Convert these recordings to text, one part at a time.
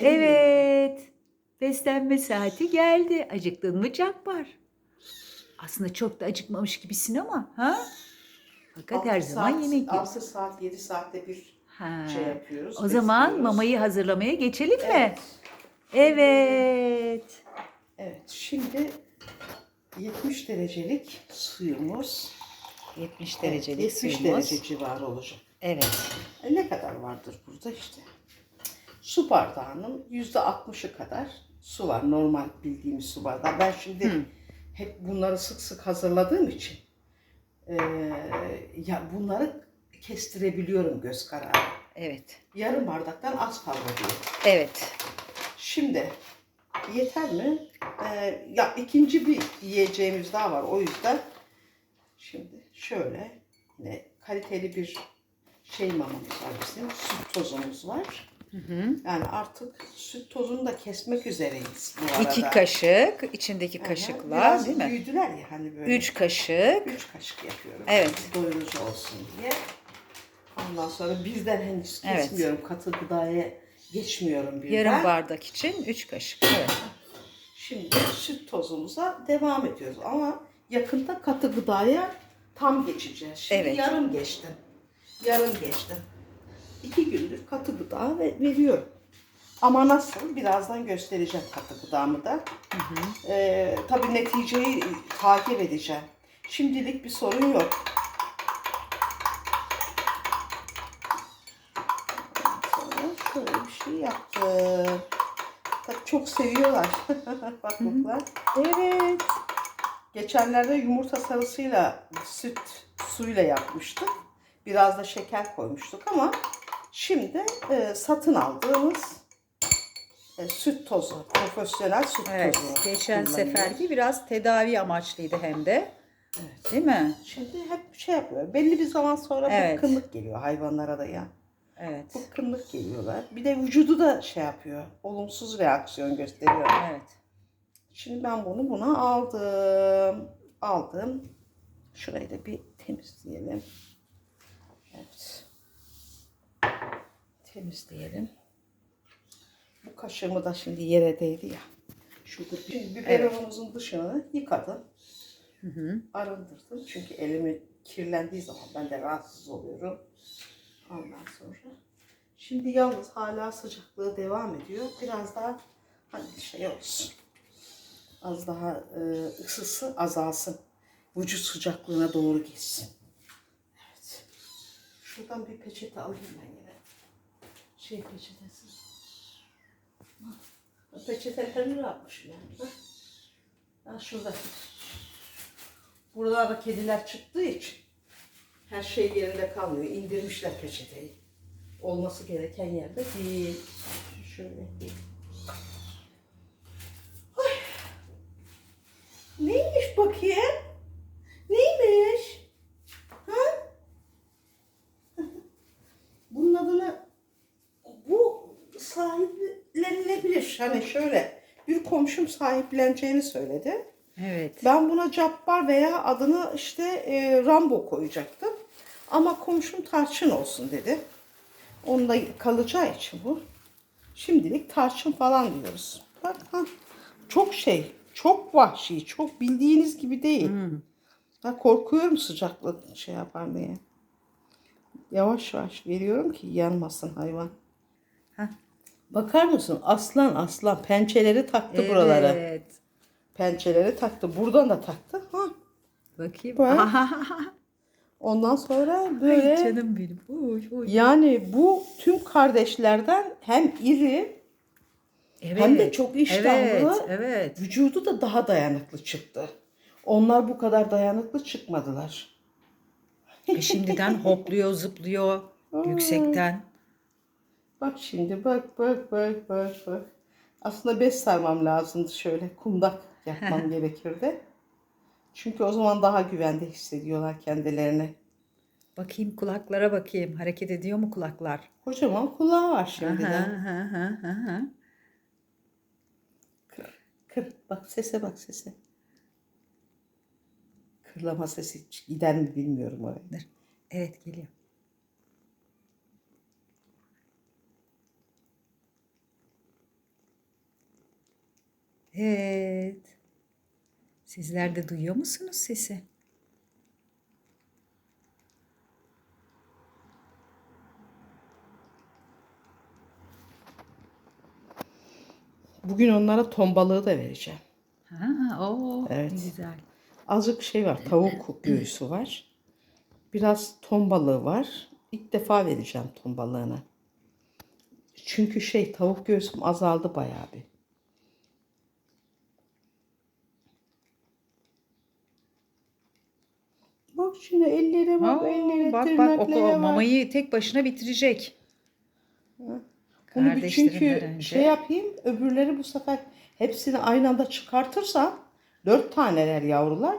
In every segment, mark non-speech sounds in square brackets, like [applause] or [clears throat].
Evet. Beslenme saati geldi. Acıktın mı Cabbar? Aslında çok da acıkmamış gibisin ama ha? Fakat her Altı zaman saat- yemek yiyor. 6 saat 7 saatte bir Ha. şey yapıyoruz. O zaman besliyoruz. mamayı hazırlamaya geçelim mi? Evet. Evet. Evet. Şimdi 70 derecelik suyumuz. 70 Evet, derecelik 70 suyumuz. derece civarı olacak. Evet. E ne kadar vardır burada işte? Su bardağının yüzde 60'ı kadar su var. Normal bildiğimiz su bardağı. Ben şimdi Hı. hep bunları sık sık hazırladığım için e, ya bunları kestirebiliyorum göz kararı. Evet. Yarım bardaktan az fazla diyor. Evet. Şimdi yeter mi? Ee, ya ikinci bir yiyeceğimiz daha var. O yüzden şimdi şöyle yine kaliteli bir şey mamamız var bizim. Süt tozumuz var. Hı hı. Yani artık süt tozunu da kesmek üzereyiz bu arada. İki kaşık, içindeki Aha, kaşıklar biraz değil mi? büyüdüler ya hani böyle. Üç kaşık. Üç kaşık yapıyorum. Evet. Doyurucu olsun diye. Ondan sonra birden henüz Evet. kesmiyorum. Katı gıdaya geçmiyorum birden. Yarım bardak için üç kaşık. Evet. Şimdi süt tozumuza devam ediyoruz ama yakında katı gıdaya tam geçeceğiz. Şimdi Evet. yarım geçtim. Yarım geçtim. İki gündür katı gıda ve veriyorum. Ama nasıl? Birazdan göstereceğim katı gıdamı da. Ee, tabii neticeyi takip edeceğim. Şimdilik bir sorun yok. Sonra şöyle bir şey yaptım. Tabii çok seviyorlar [laughs] bakluklar. Evet. Geçenlerde yumurta sarısıyla süt suyla yapmıştık. Biraz da şeker koymuştuk ama şimdi e, satın aldığımız e, süt tozu, profesyonel süt Evet. tozu. Geçen seferki biraz tedavi amaçlıydı hem de. Evet. Değil mi? Şimdi hep şey yapıyor. Belli bir zaman sonra Evet. bıkkınlık geliyor hayvanlara da ya. Evet. Bıkkınlık geliyorlar. Bir de vücudu da şey yapıyor. Olumsuz reaksiyon gösteriyor. Evet. Şimdi ben bunu buna aldım. Aldım. Şurayı da bir temizleyelim. Evet. Temizleyelim. Bu kaşığımı da şimdi yere değdi ya. Şurada bir şimdi biberonumuzun dışını yıkadım. Hı hı. Arındırdım. Çünkü elimi kirlendiği zaman ben de rahatsız oluyorum. Ondan sonra. Şimdi yalnız hala sıcaklığı devam ediyor. Biraz daha hani şey olsun. Az daha e, ısısı azalsın. Vücut sıcaklığına doğru gitsin. Evet. Şuradan bir peçete alayım ben yine. Şey peçetesi. Ha, Peçeteleri yapmışım yani. Ha. Ha, şurada. Burada da kediler çıktığı için her şey yerinde kalmıyor. İndirmişler peçeteyi. Olması gereken yerde değil. Şöyle. Ay. Neymiş bakayım? Neymiş? Ha? Bunun adını bu Hani şöyle bir komşum sahipleneceğini söyledi. Evet. Ben buna Cabbar veya adını işte e, Rambo koyacaktım. Ama komşum tarçın olsun dedi. Onunla kalacağı için bu. Şimdilik tarçın falan diyoruz. Bak ha. Çok şey, çok vahşi, çok bildiğiniz gibi değil. Hmm. Ha, korkuyorum sıcaklık şey yapar diye. Yavaş yavaş veriyorum ki yanmasın hayvan. Hah. Bakar mısın? Aslan aslan pençeleri taktı buralara. Evet. Pençeleri taktı. Buradan da taktı. Ha. Bakayım. Bak. [laughs] Ondan sonra Ay böyle canım benim. Uy, uy. yani bu tüm kardeşlerden hem iri Evet. hem de çok iştahlı. Evet. Evet. vücudu da daha dayanıklı çıktı. Onlar bu kadar dayanıklı çıkmadılar. E şimdiden [laughs] hopluyor, zıplıyor yüksekten. Bak şimdi bak bak bak bak bak. Aslında bez sarmam lazımdı şöyle kundak yapmam [laughs] gerekirdi. Çünkü o zaman daha güvende hissediyorlar kendilerini. Bakayım kulaklara bakayım. Hareket ediyor mu kulaklar? Kocaman kulağı var şimdiden. aha, aha, aha. Kır, kır. Bak sese bak sese. Kırlama sesi hiç gider mi bilmiyorum oraya. Evet geliyor. Evet. Sizler de duyuyor musunuz sesi? Bugün onlara ton balığı da vereceğim. Ha, o Evet. güzel. Azıcık şey var. Tavuk [clears throat] göğsü var. Biraz ton balığı var. İlk defa vereceğim ton balığını. Çünkü şey tavuk göğsüm azaldı bayağı bir. Bak şimdi ellere bak, Aa, ellere, bak bak o, tırnaklara o bak. mamayı tek başına bitirecek. Bunu bir çünkü önce. şey yapayım, öbürleri bu sefer hepsini aynı anda çıkartırsam dört taneler yavrular.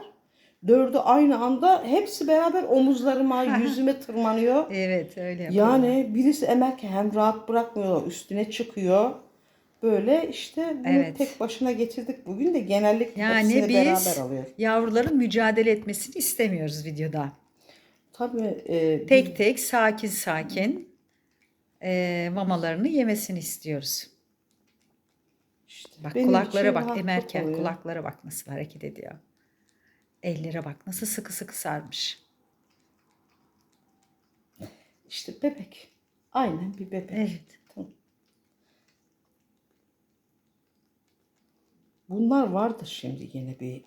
Dördü aynı anda hepsi beraber omuzlarıma, yüzüme tırmanıyor. Evet öyle yapalım. Yani birisi emerken hem rahat bırakmıyor, üstüne çıkıyor. Böyle işte bunu Evet. tek başına getirdik bugün de genellikle Yani hepsini biz beraber alıyor. yavruların mücadele etmesini istemiyoruz videoda. Tabii e, Tek tek sakin sakin e, mamalarını yemesini istiyoruz. işte Bak kulaklara bak emerken oluyor. kulaklara bak nasıl hareket ediyor. Ellere bak nasıl sıkı sıkı sarmış. İşte bebek. Aynen bir bebek. Evet. Bunlar vardır şimdi yine bir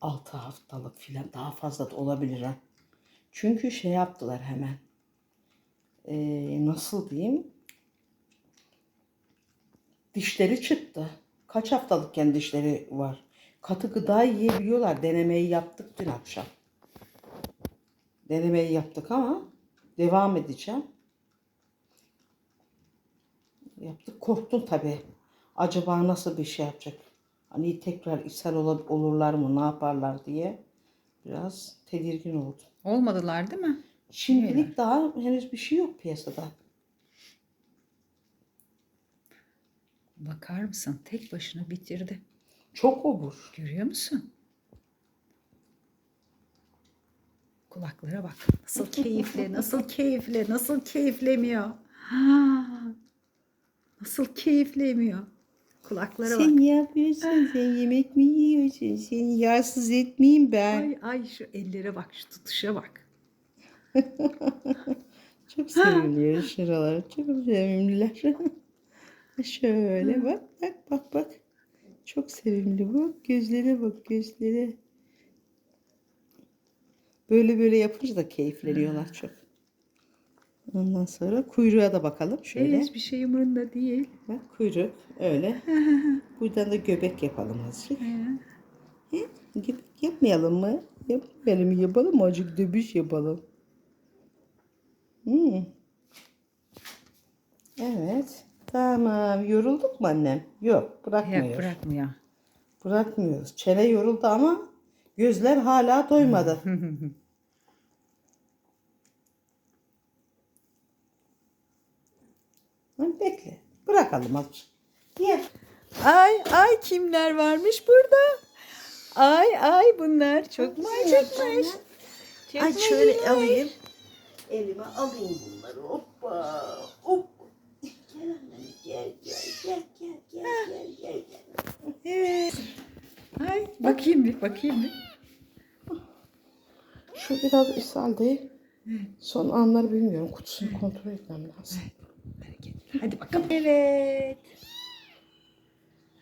6 haftalık filan daha fazla da olabilir ha. Çünkü şey yaptılar hemen. Ee, nasıl diyeyim? Dişleri çıktı. Kaç haftalıkken dişleri var. Katı gıda yiyebiliyorlar. Denemeyi yaptık dün akşam. Denemeyi yaptık ama devam edeceğim. Yaptık. Korktum tabii. Acaba nasıl bir şey yapacak? Hani tekrar ishal ol- olurlar mı, ne yaparlar diye biraz tedirgin oldum. Olmadılar değil mi? Şimdilik daha henüz bir şey yok piyasada. Bakar mısın? Tek başına bitirdi. Çok obur. Görüyor musun? Kulaklara bak. Nasıl [laughs] keyifli, nasıl keyifli, nasıl keyiflemiyor. Ha, [gasps] nasıl keyiflemiyor. Kulaklara bak. ne yapıyorsun? Sen yemek mi yiyorsun? Seni yağsız etmeyeyim ben. Ay ay şu ellere bak, şu tutuşa bak. Çok sevimli şuralar. Çok sevimliler. [laughs] Şöyle bak bak bak bak. Çok sevimli bu. Gözlere bak gözlere. Böyle böyle yapınca da keyifleniyorlar çok. Ondan sonra kuyruğa da bakalım şöyle. Hiçbir şey umurunda değil. Bak kuyruk öyle. [laughs] Buradan da göbek yapalım azıcık. He? Göbek yapmayalım mı? Yapmayalım yapalım mı? Azıcık döbüş yapalım. Hmm. Evet. Tamam. Yorulduk mu annem? Yok. Bırakmıyor. Yok bırakmıyor. Bırakmıyoruz. Çene yoruldu ama gözler hala doymadı. [laughs] Bırakalım azıcık. Gel. Ay ay kimler varmış burada? Ay ay bunlar çok mu? Ay şöyle alayım. Elime alayım bunları. Hoppa. Hop. Gel annem gel gel gel gel gel gel gel. gel. Evet. Ay bakayım bir bakayım bir. Şu biraz ishal değil. Son anları bilmiyorum. Kutusunu kontrol etmem lazım. Hareket. Hadi bakalım. Evet.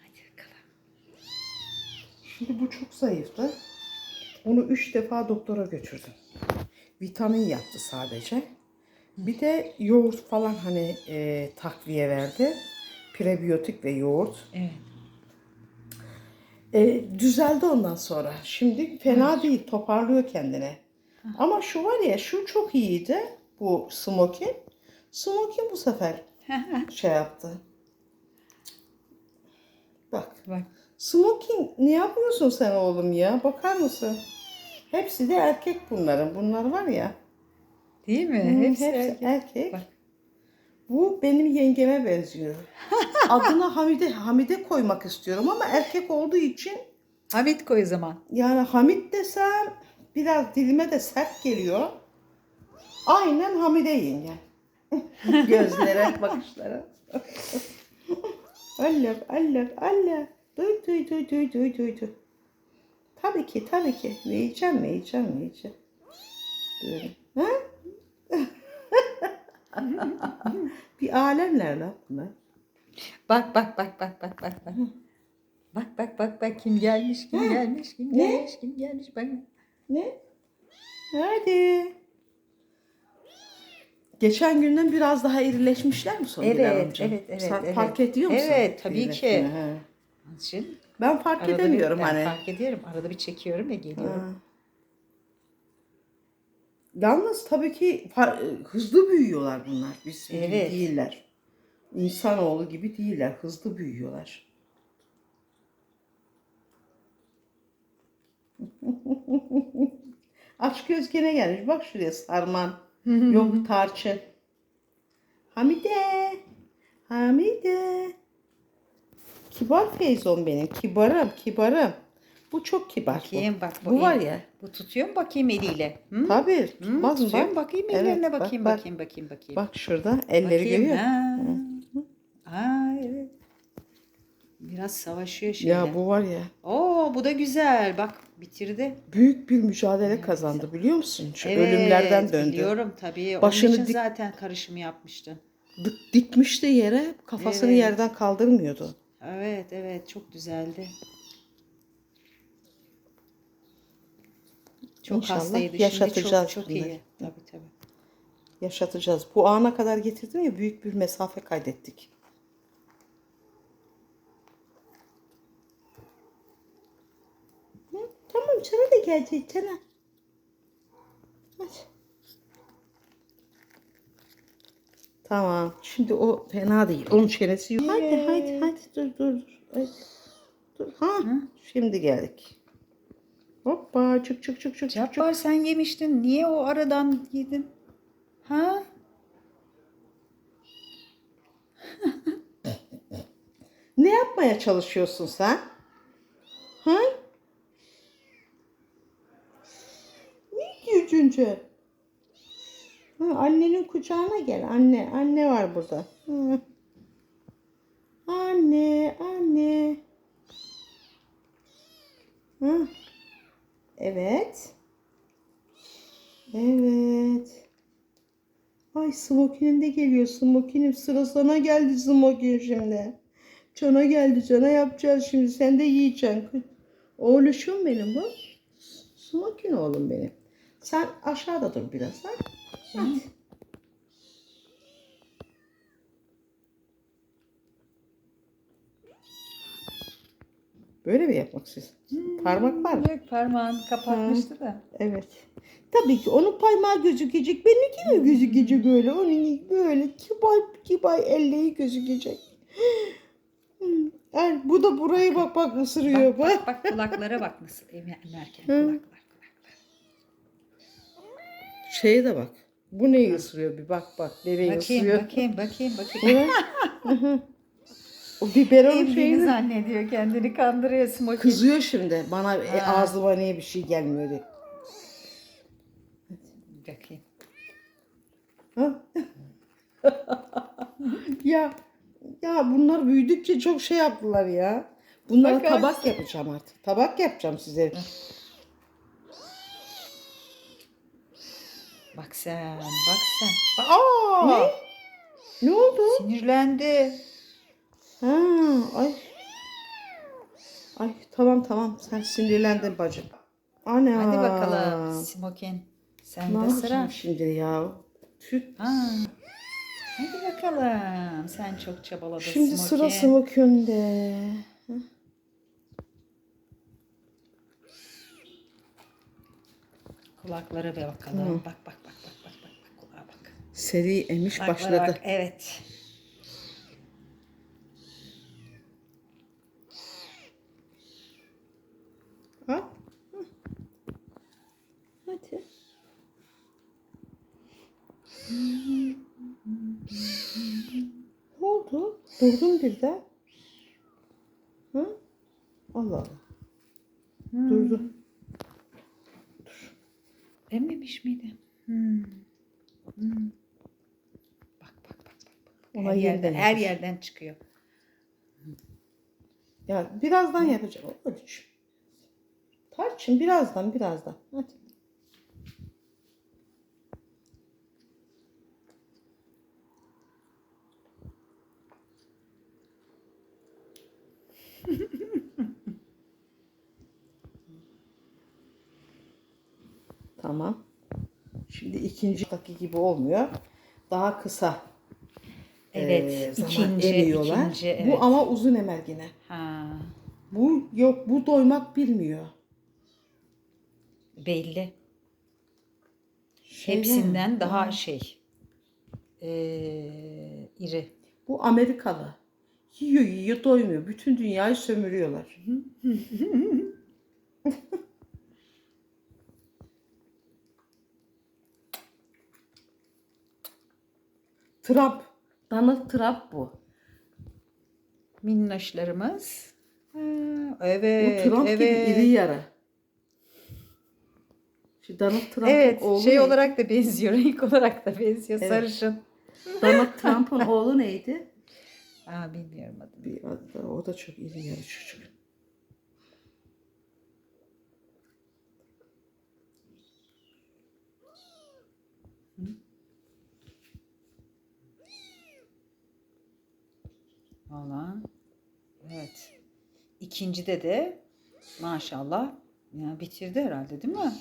Hadi bakalım. Şimdi bu çok zayıftı. Onu üç defa doktora götürdüm. Vitamin yaptı sadece. Bir de yoğurt falan hani e, takviye verdi. Prebiyotik ve yoğurt. Evet. E, düzeldi ondan sonra. Şimdi fena değil, toparlıyor kendine. Ama şu var ya, şu çok iyiydi. Bu smokin. Smokin bu sefer [laughs] şey yaptı. Bak. Bak. Smoking ne yapıyorsun sen oğlum ya? Bakar mısın? Hepsi de erkek bunların. Bunlar var ya. Değil mi? Hı, Hepsi, hepsi erkek. erkek. Bak. Bu benim yengeme benziyor. [laughs] Adına Hamide Hamide koymak istiyorum ama erkek olduğu için Hamit koy o zaman. yani Hamit desem biraz dilime de sert geliyor. Aynen Hamide yenge. [laughs] Gözlere, bakışlara. Allah, Allah, Allah. Duy duy duy duy duy duy duy. Tabii ki tabii ki. Ne yiyeceğim ne yiyeceğim ne yiyeceğim. Böyle. Ha? [laughs] bir alemler lan bunlar. Bak bak bak bak bak bak bak. Bak bak bak bak kim gelmiş kim gelmiş kim Ne? gelmiş kim gelmiş bak. Ne? Hadi. Geçen günden biraz daha irileşmişler mi Songül Evet, Hanımcığım? evet, evet, Sen evet. fark ediyor musun? Evet, tabii ki. He. Şimdi Ben fark arada edemiyorum bir, ben hani. fark ediyorum. Arada bir çekiyorum ve geliyorum. Ha. Yalnız tabii ki hızlı büyüyorlar bunlar. Biz gibi Evet. değiller. İnsanoğlu gibi değiller. Hızlı büyüyorlar. [laughs] Aç göz gene gelmiş. Bak şuraya sarman. Yok tarçın. Hamide. Hamide. Kibar Feyzon benim. Kibarım, kibarım. Bu çok kibar. bu. Bakayım bak bu, Bu var ya. Bu tutuyor mu bakayım eliyle? Hı? Tabii. Hı, Tutmaz mı? tutuyor mu? Bakayım Evet, ellerine bak, bakayım bak. bakayım bakayım bakayım. Bak şurada elleri Bakayım, görüyor. ha. Aa evet. Biraz savaşıyor şeyle. Ya bu var ya Oo bu da güzel. Bak bitirdi. büyük bir mücadele kazandı biliyor musun? Şu Evet, ölümlerden döndü. Biliyorum tabii. Başını Onun için dik- zaten karışımı yapmıştın. Dik- dikmişti yere kafasını Evet. yerden kaldırmıyordu. Evet evet çok güzeldi. Çok İnşallah hastaydı. Şimdi yaşatacağız çok, çok bunları. iyi. Tabii tabii. Yaşatacağız. Bu ana kadar getirdim ya büyük bir mesafe kaydettik. Hı, Tamam sana da gelecek sana. Tamam. Şimdi o fena değil. Onun çenesi yok. Hadi hadi hadi dur dur dur. Hadi. Dur. Ha. Şimdi geldik. Hoppa çık çık çık çık çık. çık. Cabbar sen yemiştin. Niye o aradan yedin? Ha? Ne yapmaya çalışıyorsun sen? Ha? Diyor Cünce? Ha, annenin kucağına gel. Anne, anne var burada. Hı. Anne, anne. Hı. Evet. Evet. Ay smokinim de geliyor. Smokinim sıra sana geldi smokin şimdi. Cana geldi cana yapacağız şimdi. Sen de yiyeceksin. Oğluşum benim bu. Smokin oğlum benim. Sen aşağıda dur biraz ha. Hadi. Böyle mi yapmak istiyorsun? Parmak var mı? Yok parmağını kapatmıştı da. Evet. Tabii ki onun parmağı gözükecek. Benimki mi gözükecek öyle? Onun böyle kibar kibar elleri gözükecek. [gasps] Hmm. Ay, bu da burayı bak bak ısırıyor. Bak Bak. [laughs] bak kulaklara bak nasıl emerken kulaklar. Şeye de bak. Bu neyi ısırıyor bir bak bak. Bebeği Bakayım ısırıyor. bakayım bakayım bakayım. O biberon şeyini zannediyor kendini kandırıyor Smoky. kızıyor şimdi. Bana e, ağzıma niye bir şey gelmiyor diye. Bakayım. Ha? [laughs] ya ya bunlar büyüdükçe çok şey yaptılar ya. Bunlara tabak yapacağım artık. Tabak yapacağım size. Bak sen bak sen. Aa! Ne? Ne oldu? Sinirlendi. Ha, ay. Ay tamam tamam sen sinirlendin bacım. Ana. Hadi bakalım Smokin. Sen Ne de sıra. şimdi ya? Tüh. Ha. Hadi bakalım. Sen çok çabaladın Şimdi Smoky. sıra Smokün'de. Kulaklara bir bakalım. Bak bak bak bak bak bak bak kulağa bak. Seri emiş Kulaklara başladı. Bak. Evet. Ha? Hadi. Ne oldu? Durdun birden. Hı? Allah Allah. Durdu. Emmemiş miydi? Hmm. Hmm. Ona Her yerden, her yerden çıkıyor. Ya birazdan yapacağım. Hadi. Tarçın birazdan birazdan. Hadi. [laughs] Tamam. Şimdi ikinci dakika gibi olmuyor. Daha kısa Evet, eee, zaman ikinci, emiyorlar. ikinci, evet. Bu ama uzun emer yine. Ha, Bu yok bu doymak bilmiyor. belli. Şeyler- Hepsinden daha şey. Ee, iri. Bu Amerikalı. Yiyor yiyor doymuyor. Bütün dünyayı sömürüyorlar. [laughs] Trump. Donald Trump bu. Minnoşlarımız. Ha, Bu evet, Trump evet. gibi iri yarı. Şu Donald Trump'ın Evet, oğlu şey neydi? olarak da benziyor, [laughs] renk olarak da benziyor, Evet. sarışın. Donald [laughs] Trump'ın oğlu neydi? Aa, bilmiyorum adını. Bir o da çok iri yarı çocuk. Valla. Evet. İkincide de maşallah ya bitirdi herhalde değil mi?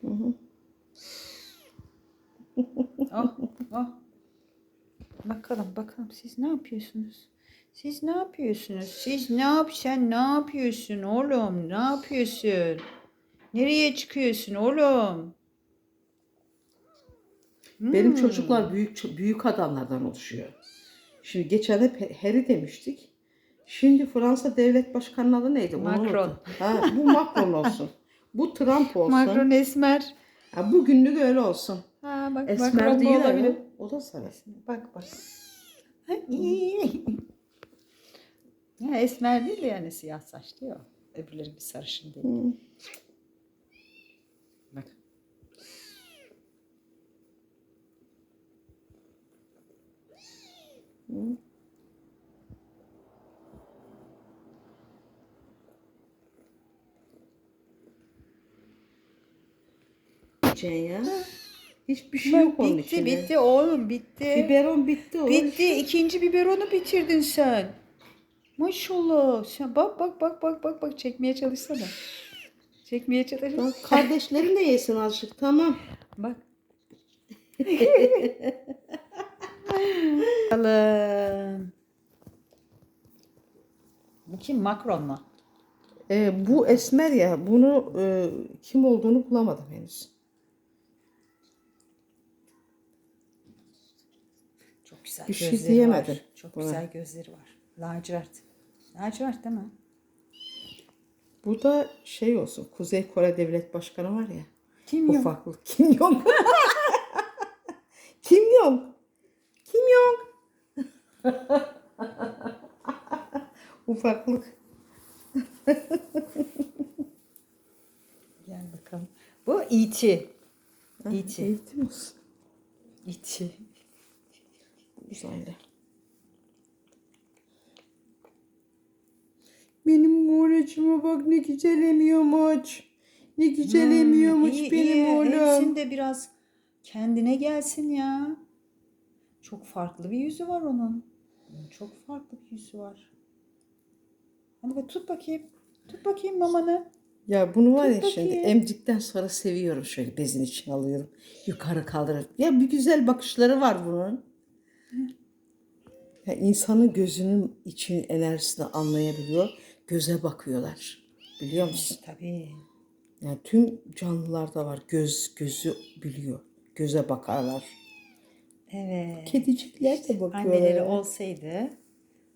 Hı hı. Oh, oh. Bakalım bakalım siz ne yapıyorsunuz? Siz ne yapıyorsunuz? Siz ne yap sen ne yapıyorsun oğlum? Ne yapıyorsun? Nereye çıkıyorsun oğlum? Benim Hmm. çocuklar büyük büyük adamlardan oluşuyor. Şimdi geçen hep Harry demiştik. Şimdi Fransa devlet başkanının adı neydi? Macron. Ha, bu Macron olsun. Bu Trump olsun. Macron esmer. Ha, bugünlük öyle olsun. Ha bak Esmer Macron değil olabilir. O da sarı. Bak bak. [laughs] ya esmer değil de yani siyah saçlı ya. Öbürleri bir sarışın değil. Diyeceksin ya. Hiçbir şey yok onun bitti içinde. bitti oğlum bitti. Biberon bitti. o. Bitti. İkinci biberonu bitirdin sen. Maşallah. Sen bak bak bak bak bak bak çekmeye çalışsana. Çekmeye çalış. Bak, Kardeşlerin de yesin azıcık tamam. Bak. [laughs] Bakalım. Bu kim? Macron mu? Ee, bu esmer ya bunu e, kim olduğunu bulamadım henüz. Çok güzel Bir şey gözleri diyemedim var. Çok buna. güzel gözleri var. Lacivert. Lacivert değil mi? Bu da şey olsun Kuzey Kore Devlet Başkanı var ya. Kim yok? Ufaklık. Kim Jong. [laughs] Kim Jong. Kim Jong. [laughs] Ufaklık. Gel bakalım. Bu E.T. E.T. Eğitim olsun. E.T. Uzaylı. Benim oğlacıma bak ne güzel emiyormuş. Ne güzel emiyormuş Hmm, iyi, benim oğlum. Emsin de biraz kendine gelsin ya. Çok farklı bir yüzü var onun. Çok farklı bir yüzü var. Hadi bak tut bakayım. Tut bakayım mamanı. Ya bunu var ya Tut şimdi bakayım. emdikten sonra seviyorum şöyle bezin içine alıyorum. Yukarı kaldırıp. Ya bir güzel bakışları var bunun. Ya insanın gözünün için enerjisini anlayabiliyor. Göze bakıyorlar. Biliyor musun? Tabii. Yani tüm canlılarda var. Göz gözü biliyor. Göze bakarlar. Evet. Kedicikler de bakıyorlar. Anneleri olsaydı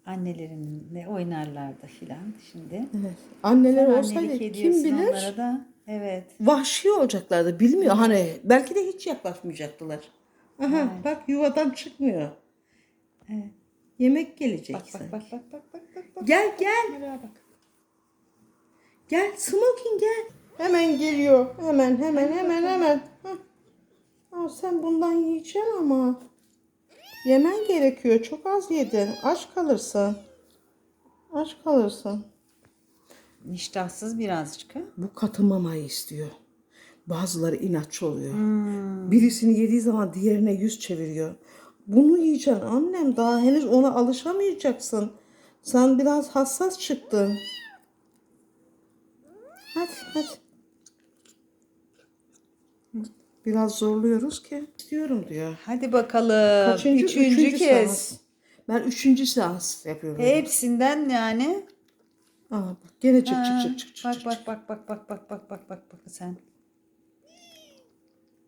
annelerinle oynarlardı filan şimdi. Evet. Anneler Sen olsaydı kim bilir da. Evet. vahşi olacaklardı. Bilmiyor hani belki de hiç yaklaşmayacaktılar. Aha bak yuvadan çıkmıyor. Evet. Yemek gelecek. Bak bak sanki. bak bak bak bak bak bak. Gel gel bak. gel smoking gel. Hemen geliyor. Hemen hemen hemen hemen. Hah. Aa, sen bundan yiyeceksin ama. Yemen gerekiyor. Çok az yedin. Aç kalırsın. Aç kalırsın. İştahsız birazcık ha. Bu katı mamayı istiyor. Bazıları inatçı oluyor. Hmm. Birisini yediği zaman diğerine yüz çeviriyor. Bunu yiyeceksin annem. Daha henüz ona alışamayacaksın. Sen biraz hassas çıktın. Hadi hadi. Biraz zorluyoruz ki. İstiyorum diyor. Hadi bakalım. Kaçıncı? Üçüncü, Üçüncü kez. seans. Ben üçüncü seans yapıyorum. Hepsinden yani. Aa, bak gene çık çık çık çık çık. bak bak bak bak bak bak bak bak bak bak sen.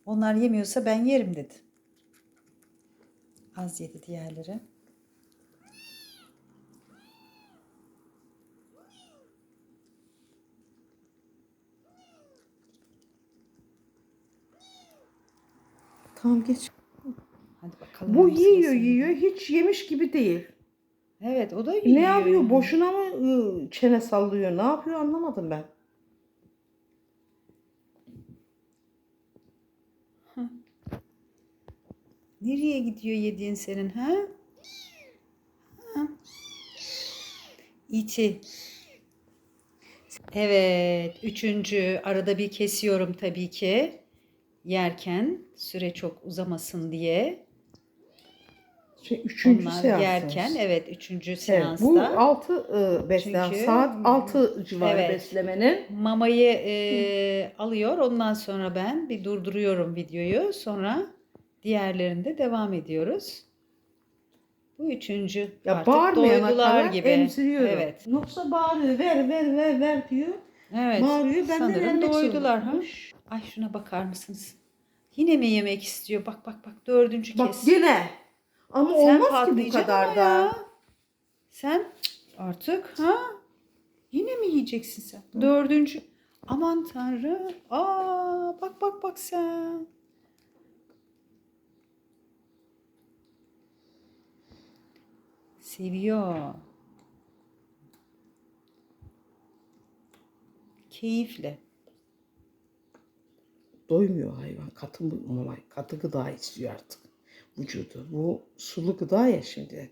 Onlar yemiyorsa ben yerim dedi. Az yedi diğerleri. Tamam geç. Hadi bakalım. Bu yiyor yesin. yiyor hiç yemiş gibi değil. Evet o da yiyor. Ne yapıyor? Boşuna mı ıı, çene sallıyor? Ne yapıyor anlamadım ben. Nereye gidiyor yediğin senin ha? ha? İti. Evet, üçüncü arada bir kesiyorum tabii ki. Yerken süre çok uzamasın diye. Şey, üçüncü Onlar seans. yerken evet üçüncü Evet, seansta bu 6 ıı, besleyen Çünkü- saat 6 civarı Evet. beslemenin. mamayı e, alıyor. Ondan sonra ben bir durduruyorum videoyu. Sonra diğerlerinde devam ediyoruz. Bu üçüncü. Ya Artık bağırmayana kadar gibi. emziriyorum. Evet. Yoksa bağırıyor ver ver ver ver diyor. Evet. Bağırıyor ben de Sanırım vermek doydular ha. Ay şuna bakar mısınız? Yine mi yemek istiyor? Bak bak bak dördüncü Bak kez. gene. Ama Sen olmaz ki bu patlayacaksın kadar ama da. ya. Sen artık ha? Yine mi yiyeceksin sen? Dördüncü. Aman tanrım. Aa bak bak bak sen. Seviyor. Keyifle. Doymuyor hayvan. Katı mama, katı gıda istiyor artık vücudu. Bu sulu gıda ya şimdi.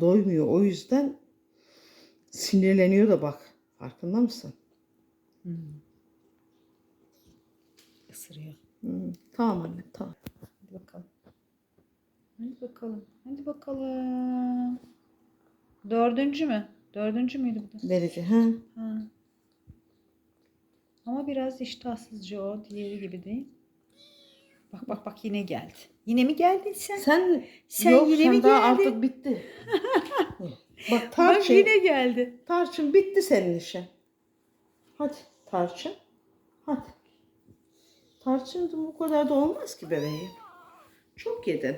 Doymuyor. O yüzden sinirleniyor da bak. Farkında mısın? Isırıyor. Hı. Tamam anne tamam. Hadi bakalım. Hadi bakalım. Hadi bakalım. Dördüncü mü? Dördüncü müydü bu da? Verici. Ha. Ha. Ama biraz iştahsızca o. Diğeri gibi değil. Bak bak bak yine geldi. Yine mi geldin sen? Sen, Sen yok, yine sen mi daha geldin? artık bitti. Bak [laughs] Bak tarçın. yine geldi. Tarçın bitti senin işin. Hadi tarçın. Hadi. Tarçın bu kadar da olmaz ki bebeğim. Çok yedin.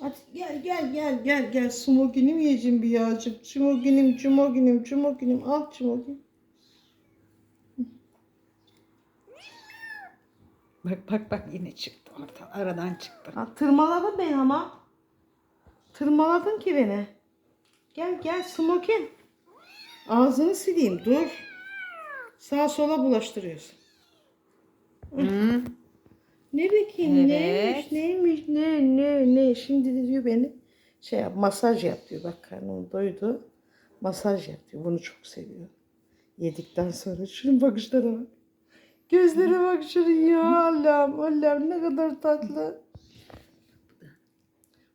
Hadi gel gel gel gel gel. Smoginim yiyeceğim bir yağcık. Smoginim, smoginim, smoginim. Al smoginim. Bak bak bak yine çıktı oradan. Aradan çıktı. Ha, tırmaladın beni ama. Tırmaladın ki beni. Gel gel smokin. Ağzını sileyim dur. Sağa sola bulaştırıyorsun. Hı. Ne bakayım Evet. neymiş neymiş ne ne ne şimdi de diyor beni şey yap masaj yap diyor bak karnım doydu masaj yap diyor bunu çok seviyor yedikten sonra şunun bakışlara bak gözlere bak şunun ya Allah'ım Allah'ım ne kadar tatlı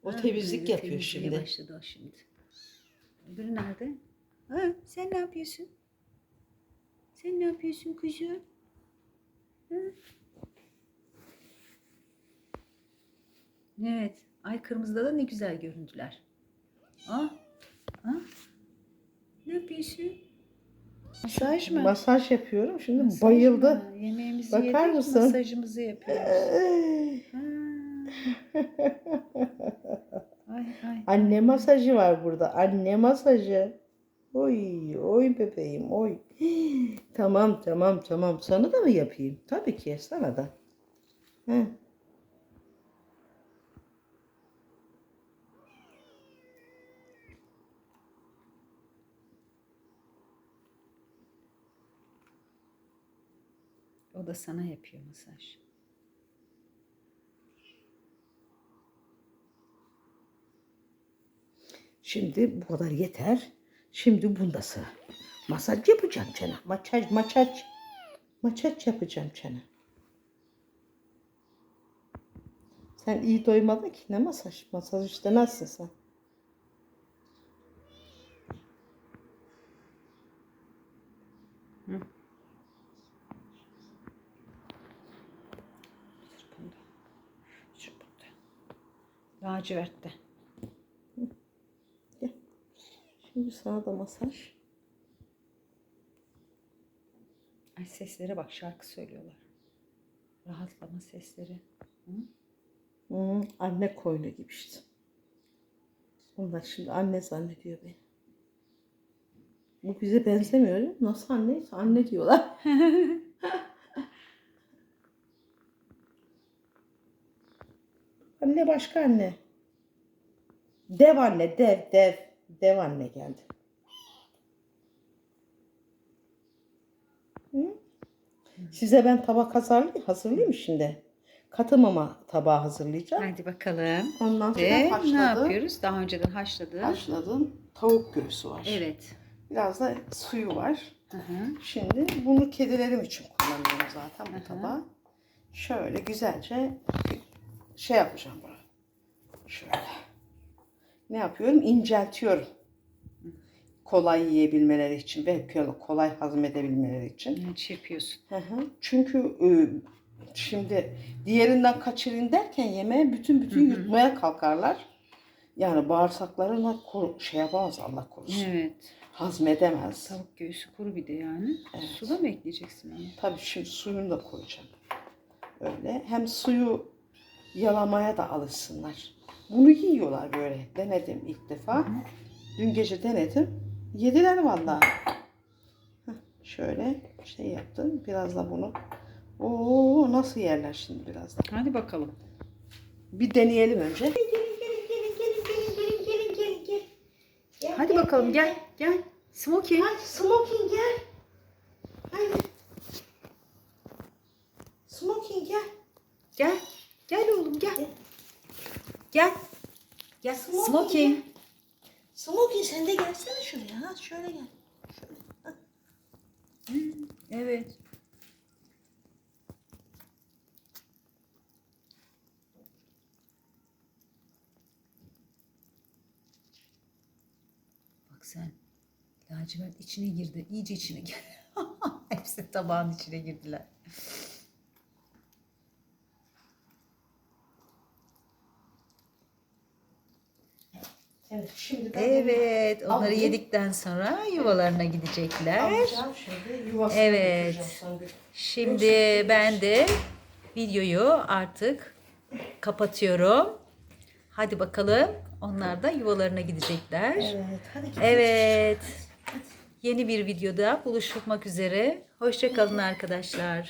o temizlik yapıyor şimdi başladı o şimdi. Öbürü nerede? Ha, sen ne yapıyorsun? Sen ne yapıyorsun kuzum? Ha? Evet. Ay kırmızıda da ne güzel göründüler. Ah. Ha? Ne yapıyorsun? Masaj mı? masaj yapıyorum şimdi Masaj bayıldı mı? Yemeğimizi Bakar yedik, mısın? masajımızı yapıyoruz. Ay ay. Anne masajı var burada. Anne masajı. Oy, oy bebeğim, oy. Tamam, tamam, tamam. Sana da mı yapayım? Tabii ki, sana da. He. O da sana yapıyor masaj. Şimdi bu kadar yeter. Şimdi bunda sıra. Masaj yapacağım çene. Maçaj, maçaj. Maçaj yapacağım çene. Sen iyi doymadın ki. Ne masaj? Masaj işte nasılsın sen? Bunda. Şu bunda. Lacivertte. Şimdi sana da masaj. Ay seslere bak şarkı söylüyorlar. Rahatlama sesleri. Hmm, anne koyunu gibi işte. Onlar şimdi anne zannediyor beni. Bu bize benzemiyor? Nasıl anneyse anne diyorlar. [laughs] anne başka anne. Dev anne, dev, dev. Dev anne geldi. Hı? Size ben tabak hazırlayayım, hazırlayayım şimdi? Katı mama tabağı hazırlayacağım. Hadi bakalım. Ondan sonra Ve ne haşladım. yapıyoruz? Daha önceden haşladık. Haşladım. Tavuk göğsü var. Evet. Biraz da suyu var. Hı hı. Şimdi bunu kedilerim için kullanıyorum zaten bu tabağı. Şöyle güzelce şey yapacağım bunu. Şöyle. Ne yapıyorum? İnceltiyorum. Kolay yiyebilmeleri için ve kolay hazmedebilmeleri için. Yani çırpıyorsun. Hı hı. Çünkü e, şimdi diğerinden kaçırın derken yemeği bütün bütün Hı hı. yutmaya kalkarlar. Yani bağırsaklarına şey yapamaz Allah korusun. Evet. Hazmedemez. Tavuk göğsü kuru bir de yani. Evet. Suda mı ekleyeceksin onu? Tabii şimdi suyunu da koyacağım. Öyle. Hem suyu yalamaya da alışsınlar. Bunu yiyorlar böyle. Denedim ilk defa. Dün gece denedim. Yediler vallahi. Heh, Şöyle şey yaptım. Biraz da bunu. Oo nasıl yerler şimdi biraz da. Hadi bakalım. Bir deneyelim önce. Hadi bakalım gel. Gel. Smokey. Hadi Smoking gel. Hadi. Smoking gel. Gel. Gel oğlum gel. Gel. Gel. Smokey. Smokey. Smoking sen de gelsene şuraya. Ha? Şöyle gel. Şöyle. Ha. Evet. Bak sen. Lacivert içine girdi. İyice içine girdi. [laughs] Hepsi tabağın içine girdiler. Evet şimdi ben Evet. Onları Aldım. yedikten sonra yuvalarına gidecekler. alacağım şimdi Evet. götüreceğim. Şimdi ben de videoyu artık kapatıyorum. Hadi bakalım. Onlar da yuvalarına gidecekler. Evet hadi gidelim. Evet. Yeni bir videoda buluşmak üzere. Hoşçakalın arkadaşlar.